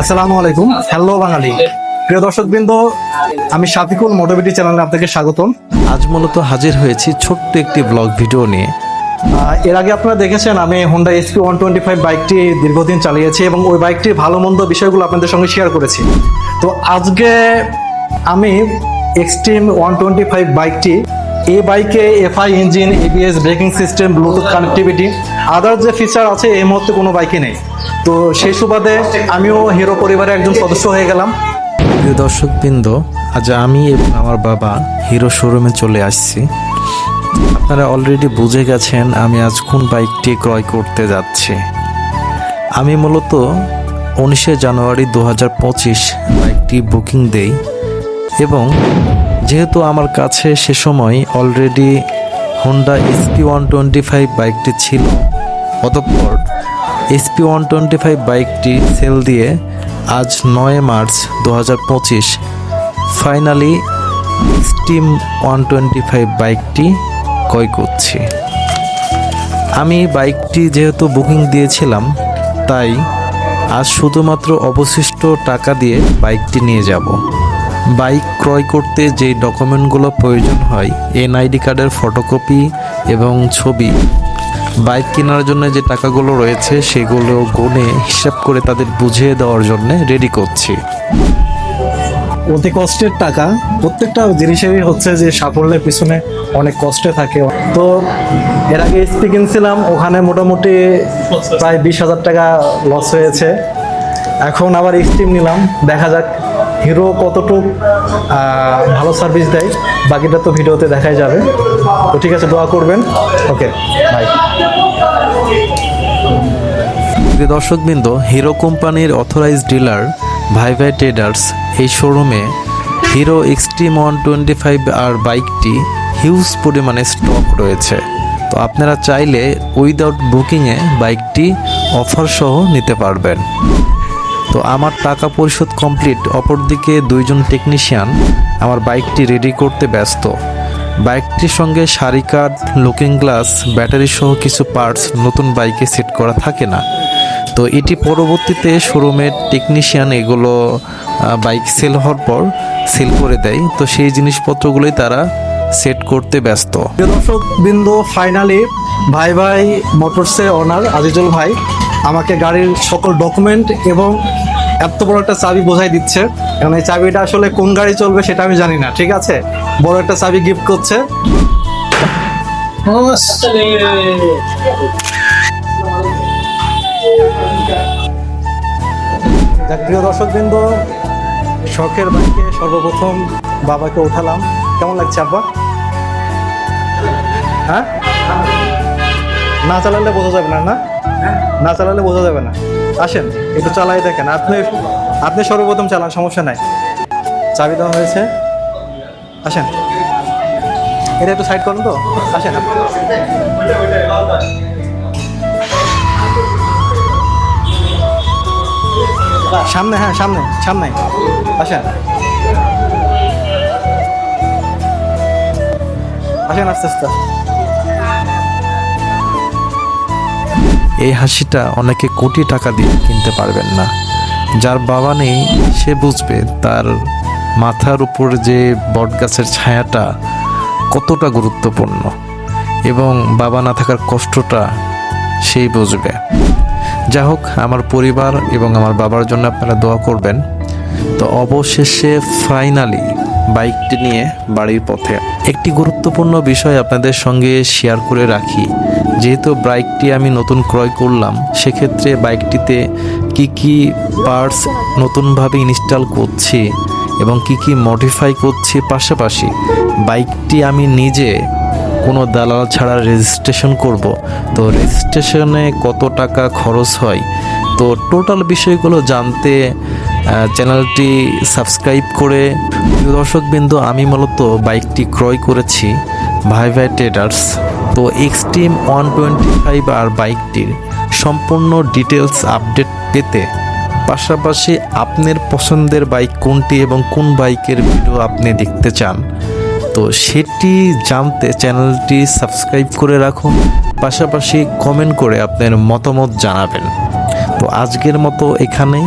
আসসালামু আলাইকুম। হ্যালো বাঙালি। প্রিয় দর্শকবৃন্দ আমি শাফিকুল মোটাবিটি চ্যানেলে আপনাকে স্বাগতম। আজ মূলত হাজির হয়েছি ছোট্ট একটি ব্লগ ভিডিও নিয়ে। এর আগে আপনারা দেখেছেন আমি Honda SP one twenty five বাইকটি দীর্ঘদিন চালিয়েছি এবং ওই বাইকটির ভালো মন্দ বিষয়গুলো আপনাদের সঙ্গে শেয়ার করেছি। তো আজকে আমি এক্সট্রিম ওয়ান টোয়েন্টি ফাইভ বাইকটি এই বাইকে FI engine ABS braking system Bluetooth connectivity other যে ফিচার আছে এই মুহূর্তে কোনো বাইকে নেই। তো সেই সুবাদে আমিও হিরো পরিবারের একজন সদস্য হয়ে গেলাম। প্রিয় দর্শকবৃন্দ, আজ আমি এবং আমার বাবা হিরো শোরুমে চলে আসছি। আপনারা অলরেডি বুঝে গেছেন আমি আজ কোন বাইকটি ক্রয় করতে যাচ্ছি। আমি মূলত উনিশে জানুয়ারি দু হাজার পঁচিশ বাইকটি বুকিং দেই এবং যেহেতু আমার কাছে সে সময় already Honda SP one twenty five বাইকটি ছিল, অতঃপর এসপি ওয়ান টোয়েন্টি ফাইভ বাইকটি সেল দিয়ে আজ নয় মার্চ দু হাজার পঁচিশ। ফাইনালি স্টিম ওয়ান টোয়েন্টি ফাইভ বাইকটি ক্রয় করছি। আমি বাইকটি যেহেতু বুকিং দিয়েছিলাম, তাই আজ শুধুমাত্র অবশিষ্ট টাকা দিয়ে বাইকটি নিয়ে যাব। বাইক ক্রয় করতে যে ডকুমেন্টগুলো প্রয়োজন হয় এনআইডি কার্ডের ফটোকপি এবং ছবি বাইক কেনার জন্য যে টাকাগুলো রয়েছে, সেগুলো গুনে হিসাব করে তাদের বুঝিয়ে দেওয়ার জন্য রেডি করছি। অতি কষ্টের টাকা। প্রত্যেকটা জিনিসেরই হচ্ছে যে সাফল্যের পিছনে অনেক কষ্টে থাকে। তো এর আগে এসপি কিনছিলাম, ওখানে মোটামুটি প্রায় বিশ হাজার টাকা লস হয়েছে। এখন আবার এক্সট্রিম নিলাম, দেখা যাক হিরো কতটুক ভালো সার্ভিস দেয়, বাকিটা তো ভিডিওতে দেখাই যাবে। তো ঠিক আছে, দোয়া করবেন। ওকে বাই দর্শকবৃন্দ, হিরো কোম্পানির অথরাইজ ডিলার ভাই ভাই ট্রেডার্স এই শোরুমে Hero Xtreme one twenty five R বাইকটি হিউজ পরিমাণে স্টক রয়েছে। তো আপনারা চাইলে উইদাউট বুকিংয়ে বাইকটি অফার সহ নিতে পারবেন। তো আমার টাকা পরিশোধ কমপ্লিট, অপরদিকে দুইজন টেকনিশিয়ান আমার বাইকটি রেডি করতে ব্যস্ত। বাইকটির সঙ্গে সারি কার্ড লুকিং গ্লাস ব্যাটারি সহ কিছু পার্টস নতুন বাইকে সেট করা থাকে না। তো এটি পরবর্তীতে শোরুমের টেকনিশিয়ান এগুলো বাইক সেল হওয়ার পর সেল করে দেয়। তো সেই জিনিসপত্রগুলোই তারা সেট করতে ব্যস্ত। দর্শক বিন্দু ফাইনালি ভাই ভাই মোটরসের ওনার আজিজুল ভাই আমাকে গাড়ির সকল ডকুমেন্ট এবং এত বড় একটা চাবি বোঝাই দিচ্ছে। কারণ এই চাবিটা আসলে কোন গাড়ি চলবে সেটা আমি জানি না, ঠিক আছে? বড় একটা চাবি গিফট করছে। প্রিয় দর্শক বিন্দু শখের বাইকে সর্বপ্রথম বাবাকে উঠালাম। কেমন লাগছে, আব্বা? হ্যাঁ? না চালালে বোঝা যাবে না না? না চালালে বোঝা যাবে না। আসেন, একটু চালাই দেখেন। আপনি আপনি সর্বপ্রথম চালান, সমস্যা নাই। চাবি দেওয়া হয়েছে। আসেন। এটা একটু সাইড করুন তো। আসেন। সামনে হ্যাঁ সামনে সামনে। আসেন। আসেন, আস্তে আস্তে। এই হাসিটা অনেকে কোটি টাকা দিয়ে কিনতে পারবেন না। যার বাবা নেই, সে বুঝবে তার মাথার উপর যে বটগাছের ছায়াটা কতটা গুরুত্বপূর্ণ এবং বাবা না থাকার কষ্টটা সেই বুঝবে। যা হোক, আমার পরিবার এবং আমার বাবার জন্য আপনারা দোয়া করবেন। তো অবশেষে ফাইনালি বাইকটি নিয়ে বাড়ির পথে। একটি গুরুত্বপূর্ণ বিষয় আপনাদের সঙ্গে শেয়ার করে রাখি। যেহেতু বাইকটি আমি নতুন ক্রয় করলাম, সেক্ষেত্রে বাইকটিতে কি কি পার্টস নতুনভাবে ইনস্টল করছি এবং কি কি মডিফাই করছি পাশাপাশি বাইকটি আমি নিজে কোনো দালাল ছাড়া রেজিস্ট্রেশন করব। তো রেজিস্ট্রেশনে কত টাকা খরচ হয়? তো টোটাল বিষয়গুলো জানতে চ্যানেলটি সাবস্ক্রাইব করে প্রিয় দর্শকবৃন্দ, আমি মূলত বাইকটি ক্রয় করেছি ভাই ভাই ট্রেডার্স। তো Xtreme one twenty five R বাইকটির সম্পূর্ণ ডিটেলস আপডেট পেতে পাশাপাশি আপনার পছন্দের বাইক কোনটি এবং কোন বাইকের ভিডিও আপনি দেখতে চান, তো সেটি জানতে চ্যানেলটি সাবস্ক্রাইব করে রাখুন, পাশাপাশি কমেন্ট করে আপনার মতামত জানাবেন। তো আজকের মতো এখানেই।